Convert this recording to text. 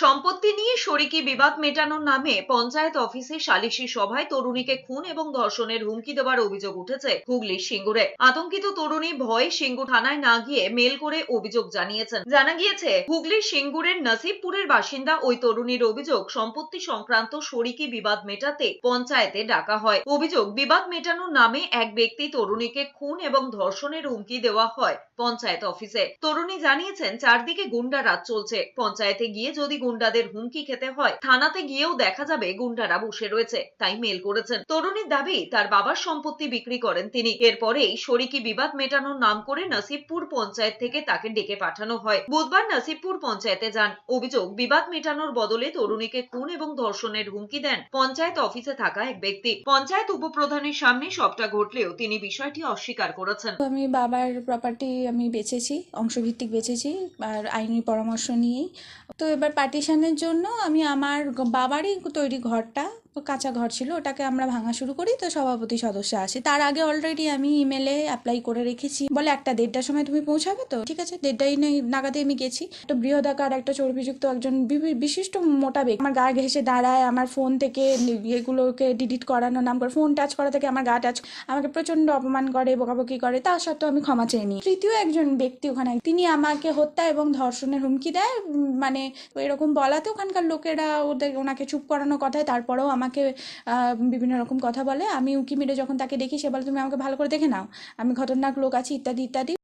সম্পত্তি নিয়ে শরিকি বিবাদ মেটানোর নামে পঞ্চায়েত অফিসে সালিশি সভায় তরুণীকে খুন এবং ধর্ষণের হুমকি দেওয়ার অভিযোগ উঠেছে হুগলির সিঙ্গুরে। আতঙ্কিত তরুণী ভয়ে সিঙ্গুর থানায় না গিয়ে মেল করে অভিযোগ জানিয়েছেন। জানা গিয়েছে হুগলির সিঙ্গুরের নসিবপুরের বাসিন্দা ওই তরুণীর অভিযোগ সম্পত্তি সংক্রান্ত শরিকি বিবাদ মেটাতে পঞ্চায়েতে ডাকা হয়। অভিযোগ, বিবাদ মেটানোর নামে এক ব্যক্তি তরুণীকে খুন এবং ধর্ষণের হুমকি দেওয়া হয় পঞ্চায়েত অফিসে। তরুণী জানিয়েছেন, চারদিকে গুন্ডা রাজ চলছে। পঞ্চায়েতে গিয়ে যদি গুন্ডাদের হুমকি খেতে হয়। থানাতে গিয়েও দেখা যাবে গুন্ডারা বসে রয়েছে, তাই মেল করেছেন। তরুণীর দাবি, তার বাবার সম্পত্তি বিক্রি করেন তিনি। এরপরেই শরিকি বিবাদ মেটানোর নাম করে নসিবপুর পঞ্চায়েত থেকে তাকে ডেকে পাঠানো হয়। বুধবার নসিবপুর পঞ্চায়েতে যান। অভিযোগ, বিবাদ মেটানোর বদলে তরুণীকে খুন এবং ধর্ষণের হুমকি দেন পঞ্চায়েত অফিসে থাকা এক ব্যক্তি। পঞ্চায়েত উপপ্রধানের সামনে সবটা ঘটলেও তিনি বিষয়টি অস্বীকার করেছেন। আমি বাবার প্রপার্টি আমি বেচেছি, অংশভিত্তিক বেচেছি, আর আইনি পরামর্শ নিয়েই। তো এবার পার্টিশনের জন্য আমি আমার বাবারই তৈরি ঘরটা কাঁচা ঘর ছিল, ওটাকে আমরা ভাঙা শুরু করি, তো সভাপতি সদস্য আসে। তার আগে অলরেডি আমি ইমেলে অ্যাপ্লাই করে রেখেছি। বলে একটা দেড়টার সময় তুমি পৌঁছাবে তো? ঠিক আছে দেড়টাই নাগাদে আমি গেছি। একটা বৃহদাকার, একটা চর্বিযুক্ত, একজন বিশিষ্ট মোটা ব্যক্তি। আমার গা ঘেসে দাঁড়ায়, আমার ফোন থেকে এগুলোকে ডিলিট করানো, নাম করে ফোন টাচ করা থেকে আমার গা টাচ আমাকে প্রচণ্ড অপমান করে, বকাবকি করে। তা সত্ত্বেও আমি ক্ষমা চেয়ে নিই। তৃতীয় একজন ব্যক্তি ওখানে, তিনি আমাকে হত্যা এবং ধর্ষণের হুমকি দেয়। মানে এরকম বলাতে ওখানকার লোকেরা, ওদের, ওনাকে চুপ করানোর কথায়, তারপরেও আমাকে আহ, বিভিন্ন রকম কথা বলে। আমি উঁকি মেরে যখন তাকে দেখি সে বলে তুমি আমাকে ভালো করে দেখে নাও। আমি খতরনাক লোক আছি ইত্যাদি ইত্যাদি।